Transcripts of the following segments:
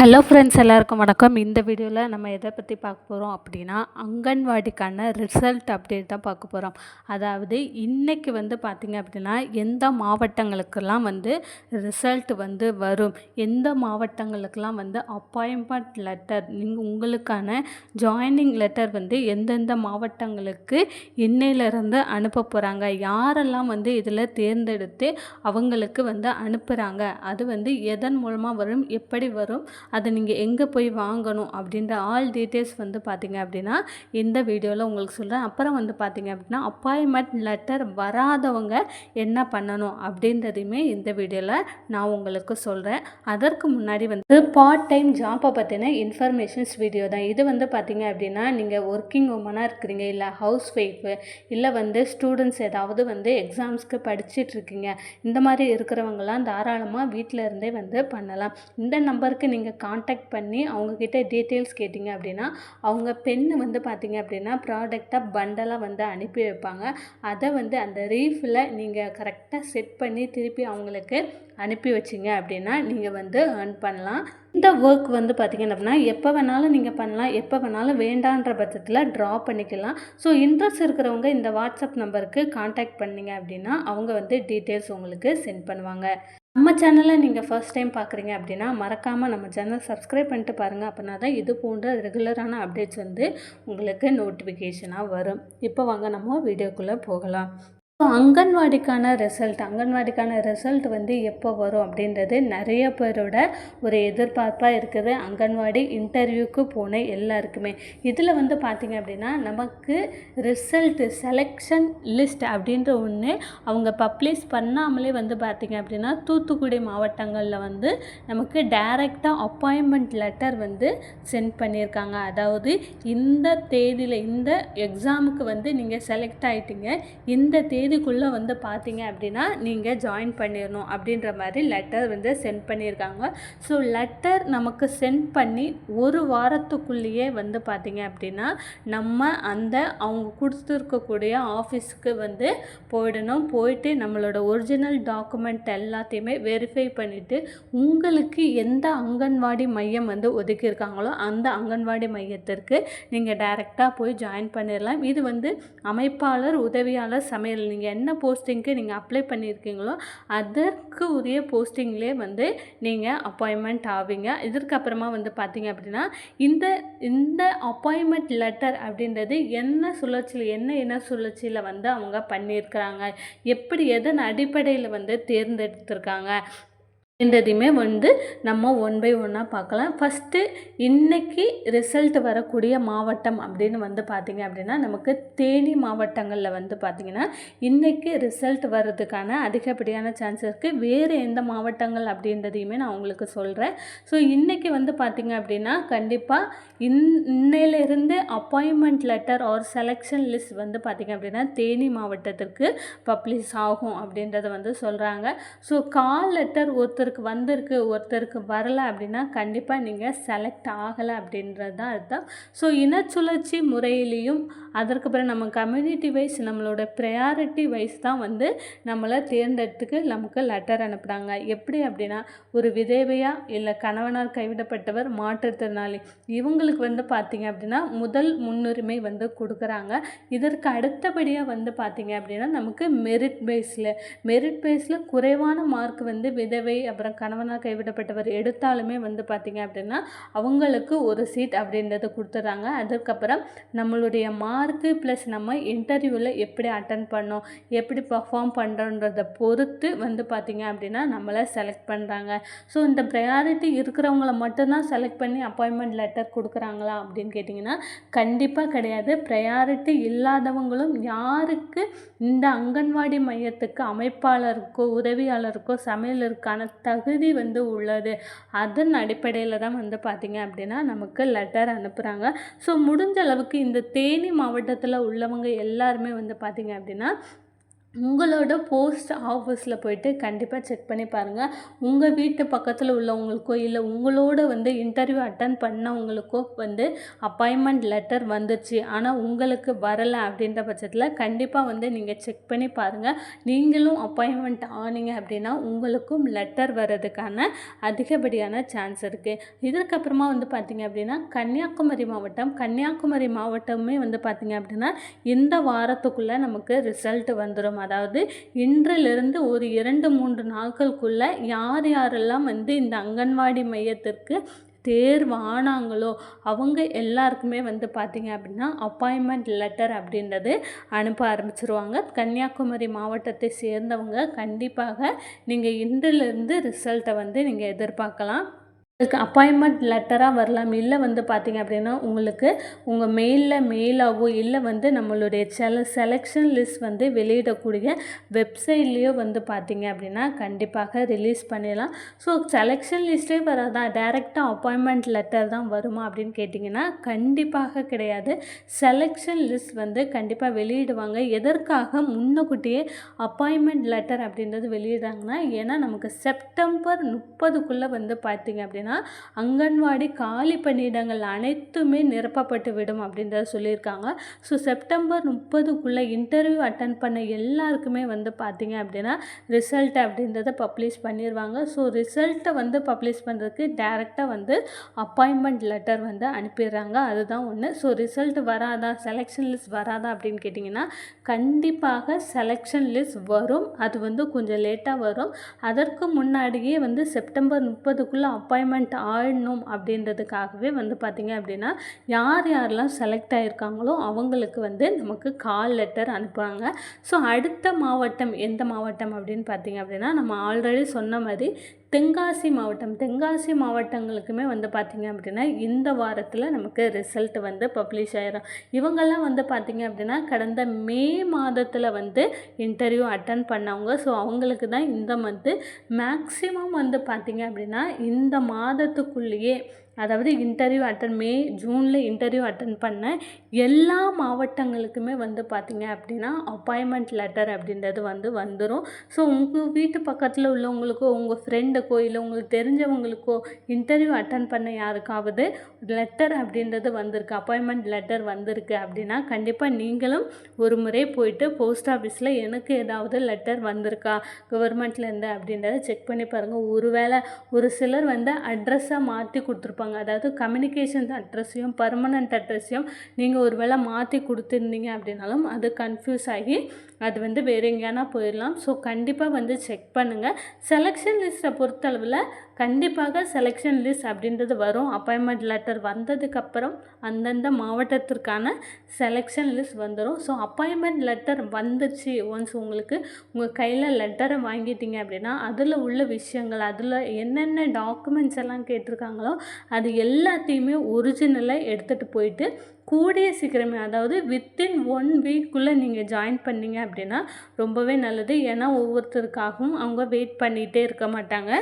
Hello friends எல்லாருக்கும் வணக்கம். இந்த வீடியோவில் நம்ம எதை பற்றி பார்க்க போகிறோம் அப்படின்னா அங்கன்வாடிக்கான ரிசல்ட் அப்டேட் தான் பார்க்க போகிறோம் அதாவது இன்றைக்கி வந்து பார்த்திங்க அப்படின்னா எந்த மாவட்டங்களுக்கெல்லாம் வந்து ரிசல்ட் வந்து வரும்? எந்த மாவட்டங்களுக்கெல்லாம் வந்து அப்பாயின்மெண்ட் லெட்டர் நீங்கள் உங்களுக்கான ஜாயினிங் லெட்டர் வந்து எந்தெந்த மாவட்டங்களுக்கு இன்னையிலேருந்து அனுப்ப போகிறாங்க யாரெல்லாம் வந்து இதில் தேர்ந்தெடுத்து அவங்களுக்கு வந்து அனுப்புகிறாங்க அது வந்து எதன் மூலமாக வரும்? எப்படி வரும்? அதை நீங்கள் எங்கே போய் வாங்கணும் அப்படின்ற ஆல் டீட்டெயில்ஸ் வந்து பார்த்தீங்க அப்படின்னா இந்த வீடியோவில் உங்களுக்கு சொல்கிறேன் அப்புறம் வந்து பார்த்தீங்க அப்படின்னா அப்பாயின்மெண்ட் லெட்டர் வராதவங்க என்ன பண்ணணும் அப்படின்றதையுமே இந்த வீடியோவில் நான் உங்களுக்கு சொல்கிறேன் அதற்கு முன்னாடி வந்து பார்ட் டைம் ஜாப்பை பற்றின இன்ஃபர்மேஷன்ஸ் வீடியோ தான். இது வந்து பார்த்தீங்க அப்படின்னா நீங்கள் ஒர்க்கிங் உமனாக இருக்கிறீங்க இல்லை ஹவுஸ் ஒய்ஃபு இல்லை வந்து ஸ்டூடெண்ட்ஸ் ஏதாவது வந்து எக்ஸாம்ஸ்க்கு படிச்சிட்டு இருக்கீங்க. இந்த மாதிரி இருக்கிறவங்கலாம் தாராளமாக வீட்டில் இருந்தே வந்து பண்ணலாம். இந்த நம்பருக்கு நீங்கள் காண்டாக்ட் பண்ணி அவங்கக்கிட்ட டீட்டெயில்ஸ் கேட்டிங்க அப்படின்னா அவங்க பெண்ணு வந்து பார்த்தீங்க அப்படின்னா ப்ராடக்டாக பண்டலாக வந்து அனுப்பி வைப்பாங்க. அதை வந்து அந்த ரீஃபில் நீங்கள் கரெக்டாக செட் பண்ணி திருப்பி அவங்களுக்கு அனுப்பி வச்சிங்க அப்படின்னா நீங்கள் வந்து ஏர்ன் பண்ணலாம். இந்த ஒர்க் வந்து பார்த்தீங்க அப்படின்னா எப்போ வேணாலும் நீங்கள் பண்ணலாம் எப்போ வேணாலும் வேண்டான்ற பட்சத்தில் ட்ரா பண்ணிக்கலாம். ஸோ இன்ட்ரெஸ்ட் இருக்கிறவங்க இந்த வாட்ஸ்அப் நம்பருக்கு காண்டாக்ட் பண்ணீங்க அப்படின்னா அவங்க வந்து டீட்டெயில்ஸ் உங்களுக்கு சென்ட் பண்ணுவாங்க. நம்ம சேனலை நீங்கள் ஃபர்ஸ்ட் டைம் பார்க்குறீங்க அப்படின்னா மறக்காமல் நம்ம சேனல் சப்ஸ்கிரைப் பண்ணிட்டு பாருங்கள் அப்படின்னா தான் இது போன்ற ரெகுலரான அப்டேட்ஸ் வந்து உங்களுக்கு நோட்டிஃபிகேஷனாக வரும். இப்போ வாங்க நம்ம வீடியோக்குள்ளே போகலாம். அங்கன்வாடிக்கான ரிசல்ட் அங்கன்வாடிக்கான ரிசல்ட் வந்து எப்போ வரும் அப்படின்றது நிறைய பேரோட ஒரு எதிர்பார்ப்பாக இருக்குது. அங்கன்வாடி இன்டர்வியூக்கு போன எல்லாருக்குமே. இதில் வந்து பார்த்திங்க அப்படின்னா நமக்கு ரிசல்ட்டு செலெக்ஷன் லிஸ்ட் அப்படின்ற ஒன்று அவங்க பப்ளிஷ் பண்ணாமலே வந்து பார்த்திங்க அப்படின்னா தூத்துக்குடி மாவட்டங்களில் வந்து நமக்கு டைரெக்டாக அப்பாயின்மெண்ட் லெட்டர் வந்து சென்ட் பண்ணியிருக்காங்க. அதாவது இந்த தேதியில் இந்த எக்ஸாமுக்கு வந்து நீங்கள் செலக்ட் ஆகிட்டீங்க இந்த தேதி தேதிக்குள்ளே வந்து பார்த்தீங்க அப்படின்னா நீங்கள் ஜாயின் பண்ணிடணும் அப்படின்ற மாதிரி லெட்டர் வந்து சென்ட் பண்ணியிருக்காங்க ஸோ லெட்டர் நமக்கு சென்ட் பண்ணி ஒரு வாரத்துக்குள்ளேயே வந்து பார்த்தீங்க அப்படின்னா நம்ம அந்த அவங்க கொடுத்துருக்கக்கூடிய ஆஃபீஸுக்கு வந்து போயிடணும். போயிட்டு நம்மளோட ஒரிஜினல் டாக்குமெண்ட் எல்லாத்தையுமே வெரிஃபை பண்ணிவிட்டு உங்களுக்கு எந்த அங்கன்வாடி மையம் வந்து ஒதுக்கியிருக்காங்களோ அந்த அங்கன்வாடி மையத்திற்கு நீங்கள் டைரெக்டாக போய் ஜாயின் பண்ணிடலாம் இது வந்து அமைப்பாளர் உதவியாளர் சமையல் நீங்கள் என்ன போஸ்டிங்க்கு நீங்கள் அப்ளை பண்ணியிருக்கீங்களோ அதற்கு உரிய போஸ்டிங்லேயே வந்து நீங்கள் அப்பாயின்மெண்ட் ஆவீங்க. இதற்கு அப்புறமா வந்து பார்த்தீங்க அப்படின்னா இந்த இந்த அப்பாயின்மெண்ட் லெட்டர் அப்படின்றது என்ன சுழற்சியில் என்ன என்ன சுழற்சியில் வந்து அவங்க பண்ணியிருக்கிறாங்க? எப்படி எதன் அடிப்படையில் வந்து தேர்ந்தெடுத்திருக்காங்க? என்றதையுமே வந்து நம்ம ஒன் பை ஒன்னாக பார்க்கலாம். ஃபஸ்ட்டு இன்றைக்கி ரிசல்ட் வரக்கூடிய மாவட்டம் அப்படின்னு வந்து பார்த்திங்க அப்படின்னா நமக்கு தேனி மாவட்டங்களில் வந்து பார்த்திங்கன்னா இன்றைக்கி ரிசல்ட் வர்றதுக்கான அதிகப்படியான சான்ஸ் இருக்குது வேறு எந்த மாவட்டங்கள் அப்படின்றதையுமே நான் உங்களுக்கு சொல்கிறேன் ஸோ இன்றைக்கி வந்து பார்த்திங்க அப்படின்னா கண்டிப்பாக இன் இன்னையிலேருந்து appointment letter or selection list வந்து பார்த்திங்க அப்படின்னா தேனி மாவட்டத்திற்கு பப்ளிஷ் ஆகும் அப்படின்றத வந்து சொல்கிறாங்க ஸோ கால் லெட்டர் ஒருத்தர் ஒருத்தருக்கு வந்திருக்கு ஒருத்தருக்கு வரலை அப்படின்னா கண்டிப்பாக நீங்கள் செலக்ட் ஆகலை அப்படின்றது தான் அர்த்தம். ஸோ இனச்சுழற்சி முறையிலையும் அதற்கு பிறகு நம்ம கம்யூனிட்டி வைஸ் நம்மளோட ப்ரையாரிட்டி வைஸ் தான் வந்து நம்மளை தேர்ந்தெடுத்துக்கு நமக்கு லெட்டர் அனுப்புகிறாங்க எப்படி அப்படின்னா ஒரு விதவையாக இல்லை கணவனால் கைவிடப்பட்டவர் மாற்றுத்திறனாளி இவங்களுக்கு வந்து பார்த்திங்க அப்படின்னா முதல் முன்னுரிமை வந்து கொடுக்குறாங்க. இதற்கு அடுத்தபடியாக வந்து பார்த்திங்க அப்படின்னா நமக்கு மெரிட் பேஸில் மெரிட் பேஸில் குறைவான மார்க் வந்து விதவை அப்புறம் கணவனால் கைவிடப்பட்டவர் எடுத்தாலுமே வந்து பார்த்திங்க அப்படின்னா அவங்களுக்கு ஒரு சீட் அப்படின்றத கொடுத்துட்றாங்க அதுக்கப்புறம் நம்மளுடைய மார்க்கு ப்ளஸ் நம்ம இன்டர்வியூவில் எப்படி அட்டன் பண்ணோம் எப்படி பர்ஃபார்ம் பண்ணுறோன்றதை பொறுத்து வந்து பார்த்திங்க அப்படின்னா நம்மளை செலக்ட் பண்ணுறாங்க ஸோ இந்த ப்ரையாரிட்டி இருக்கிறவங்கள மட்டும்தான் செலக்ட் பண்ணி அப்பாயின்மெண்ட் லெட்டர் கொடுக்குறாங்களா அப்படின்னு கேட்டிங்கன்னா கண்டிப்பாக கிடையாது. ப்ரையாரிட்டி இல்லாதவங்களும் யாருக்கு இந்த அங்கன்வாடி மையத்துக்கு அமைப்பாளருக்கோ உதவியாளருக்கோ சமையலருக்கான தகுதி வந்து உள்ளது. அதன் அடிப்படையில் தான் வந்து பார்த்திங்க அப்படின்னா நமக்கு லெட்டர் அனுப்புகிறாங்க ஸோ முடிஞ்ச அளவுக்கு இந்த தேனி மாவட்டத்தில் உள்ளவங்க எல்லாருமே வந்து பார்த்திங்க அப்படின்னா உங்களோட போஸ்ட் ஆஃபீஸில் போயிட்டு கண்டிப்பாக செக் பண்ணி பாருங்கள் உங்கள் வீட்டு பக்கத்தில் உள்ளவங்களுக்கோ இல்லை உங்களோட வந்து இன்டர்வியூ அட்டன் பண்ணவங்களுக்கோ வந்து அப்பாயின்மெண்ட் லெட்டர் வந்துச்சு. ஆனால் உங்களுக்கு வரலை அப்படின்ற பட்சத்தில் கண்டிப்பாக வந்து நீங்கள் செக் பண்ணி பாருங்கள் நீங்களும் அப்பாயின்மெண்ட் ஆனீங்க அப்படின்னா உங்களுக்கும் லெட்டர் வர்றதுக்கான அதிகப்படியான சான்ஸ் இருக்குது இதற்கப்புறமா வந்து பார்த்திங்க அப்படின்னா கன்னியாகுமரி மாவட்டம் கன்னியாகுமரி மாவட்டமே வந்து பார்த்திங்க அப்படின்னா இந்த வாரத்துக்குள்ளே நமக்கு ரிசல்ட் வந்துடும் அதாவது இன்றிலிருந்து ஒரு இரண்டு மூன்று நாட்களுக்குள்ளே யார் யாரெல்லாம் வந்து இந்த அங்கன்வாடி மையத்திற்கு தேர்வு ஆனாங்களோ அவங்க எல்லாருக்குமே வந்து பார்த்திங்க அப்படின்னா அப்பாயின்மெண்ட் லெட்டர் அப்படின்றது அனுப்ப ஆரம்பிச்சிருவாங்க. கன்னியாகுமரி மாவட்டத்தை சேர்ந்தவங்க கண்டிப்பாக நீங்கள் இன்றிலிருந்து ரிசல்ட்டை வந்து நீங்கள் எதிர்பார்க்கலாம். உங்களுக்கு அப்பாயின்மெண்ட் லெட்டராக வரலாம். இல்லை வந்து பார்த்திங்க அப்படின்னா உங்களுக்கு உங்கள் மெயிலில் மெயிலாகவோ இல்லை வந்து நம்மளுடைய செல செலெக்ஷன் லிஸ்ட் வந்து வெளியிடக்கூடிய வெப்சைட்லேயோ வந்து பார்த்திங்க அப்படின்னா கண்டிப்பாக ரிலீஸ் பண்ணிடலாம். ஸோ செலெக்ஷன் லிஸ்ட்டே வராதான் டேரெக்டாக அப்பாயின்மெண்ட் லெட்டர் தான் வருமா அப்படின்னு கேட்டிங்கன்னா கண்டிப்பாக கிடையாது. செலெக்ஷன் லிஸ்ட் வந்து கண்டிப்பாக வெளியிடுவாங்க. எதற்காக முன்னக்கூட்டியே அப்பாயின்மெண்ட் லெட்டர் அப்படின்றது வெளியிடுறாங்கன்னா ஏன்னா நமக்கு செப்டம்பர் முப்பதுக்குள்ளே வந்து பார்த்திங்க அப்படின்னா பார்த்தீங்கன்னா அங்கன்வாடி காலி பணியிடங்கள் அனைத்துமே நிரப்பப்பட்டு விடும் அப்படின்றத சொல்லியிருக்காங்க. ஸோ செப்டம்பர் முப்பதுக்குள்ளே இன்டர்வியூ அட்டன் பண்ண எல்லாருக்குமே வந்து பார்த்திங்க அப்படின்னா ரிசல்ட் அப்படின்றத பப்ளிஷ் பண்ணிடுவாங்க ஸோ ரிசல்ட்டை வந்து பப்ளிஷ் பண்ணுறதுக்கு டேரெக்டாக வந்து அப்பாயின்மெண்ட் லெட்டர் வந்து அனுப்பிடுறாங்க. அதுதான் ஒன்று ஸோ ரிசல்ட் வராதா? செலெக்ஷன் லிஸ்ட் வராதா அப்படின்னு கேட்டிங்கன்னா கண்டிப்பாக செலெக்ஷன் லிஸ்ட் வரும். அது வந்து கொஞ்சம் லேட்டாக வரும். அதற்கு முன்னாடியே வந்து செப்டம்பர் முப்பதுக்குள்ளே அப்பாயின்மெண்ட் செலக்ட்மெண்ட் ஆயிடணும் அப்படின்றதுக்காகவே வந்து பார்த்திங்க அப்படின்னா யார் யாரெல்லாம் செலக்ட் ஆகிருக்காங்களோ அவங்களுக்கு வந்து நமக்கு கால் லெட்டர் அனுப்புகிறாங்க ஸோ அடுத்த மாவட்டம் எந்த மாவட்டம் அப்படின்னு பார்த்திங்க அப்படின்னா நம்ம ஆல்ரெடி சொன்ன மாதிரி தென்காசி மாவட்டம் தென்காசி மாவட்டங்களுக்குமே வந்து பார்த்திங்க அப்படின்னா இந்த வாரத்தில் நமக்கு ரிசல்ட் வந்து பப்ளிஷ் ஆயிரும். இவங்கெல்லாம் வந்து பார்த்திங்க அப்படின்னா கடந்த மே மாதத்தில் வந்து இன்டர்வியூ அட்டன் பண்ணவங்க. ஸோ அவங்களுக்கு தான் இந்த மந்த்து மேக்ஸிமம் வந்து பார்த்திங்க அப்படின்னா இந்த மாதத்துக்குள்ளேயே அதாவது இன்டர்வியூ அட்டன் மே ஜூனில் இன்டர்வியூ அட்டன் பண்ண எல்லா மாவட்டங்களுக்குமே வந்து பார்த்திங்க அப்படின்னா அப்பாயின்மெண்ட் லெட்டர் அப்படின்றது வந்து வந்துடும் ஸோ உங்கள் வீட்டு பக்கத்தில் உள்ளவங்களுக்கோ உங்கள் ஃப்ரெண்டுக்கோ இல்லை உங்களுக்கு தெரிஞ்சவங்களுக்கோ இன்டர்வியூ அட்டன் பண்ண யாருக்காவது லெட்டர் அப்படின்றது வந்திருக்கு அப்பாயின்மெண்ட் லெட்டர் வந்திருக்கு அப்படின்னா கண்டிப்பாக நீங்களும் ஒரு முறை போயிட்டு போஸ்ட் ஆஃபீஸில் எனக்கு ஏதாவது லெட்டர் வந்திருக்கா கவர்மெண்ட்லேருந்து அப்படின்றத செக் பண்ணி பாருங்கள் ஒருவேளை ஒரு சிலர் வந்து அட்ரஸை மாற்றி கொடுத்துருப்பாங்க. கொடுத்துருப்பாங்க அதாவது கம்யூனிகேஷன் அட்ரஸையும் பர்மனண்ட் அட்ரஸையும் நீங்கள் ஒரு வேளை மாற்றி கொடுத்துருந்தீங்க அப்படின்னாலும் அது கன்ஃபியூஸ் ஆகி அது வந்து வேறு எங்கேயானா போயிடலாம். ஸோ கண்டிப்பாக வந்து செக் பண்ணுங்கள் செலெக்ஷன் லிஸ்ட்டை பொறுத்தளவில் கண்டிப்பாக செலெக்ஷன் லிஸ்ட் அப்படின்றது வரும். அப்பாயின்மெண்ட் லெட்டர் வந்ததுக்கப்புறம் அந்தந்த மாவட்டத்திற்கான செலெக்ஷன் லிஸ்ட் வந்துடும் ஸோ அப்பாயின்மெண்ட் லெட்டர் வந்துச்சு ஒன்ஸ் உங்களுக்கு உங்கள் கையில் லெட்டரை வாங்கிட்டீங்க அப்படின்னா அதில் உள்ள விஷயங்கள் அதில் என்னென்ன டாக்குமெண்ட்ஸ் எல்லாம் கேட்டிருக்காங்களோ அது எல்லாத்தையுமே ஒரிஜினலாக எடுத்துகிட்டு போயிட்டு கூடிய சீக்கிரமே அதாவது வித்தின் ஒன் வீக்குள்ளே நீங்கள் ஜாயின் பண்ணீங்க அப்படின்னா ரொம்பவே நல்லது. ஏன்னா ஒவ்வொருத்தருக்காகவும் அவங்க வெயிட் பண்ணிகிட்டே இருக்க மாட்டாங்க.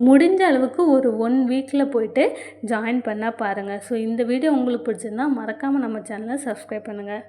முடிஞ்ச அளவுக்கு ஒரு ஒன் வீக்கில் போயிட்டு ஜாயின் பண்ணால் பாருங்கள் ஸோ இந்த வீடியோ உங்களுக்கு பிடிச்சிருந்தா மறக்காமல் நம்ம சேனலை சப்ஸ்கிரைப் பண்ணுங்கள்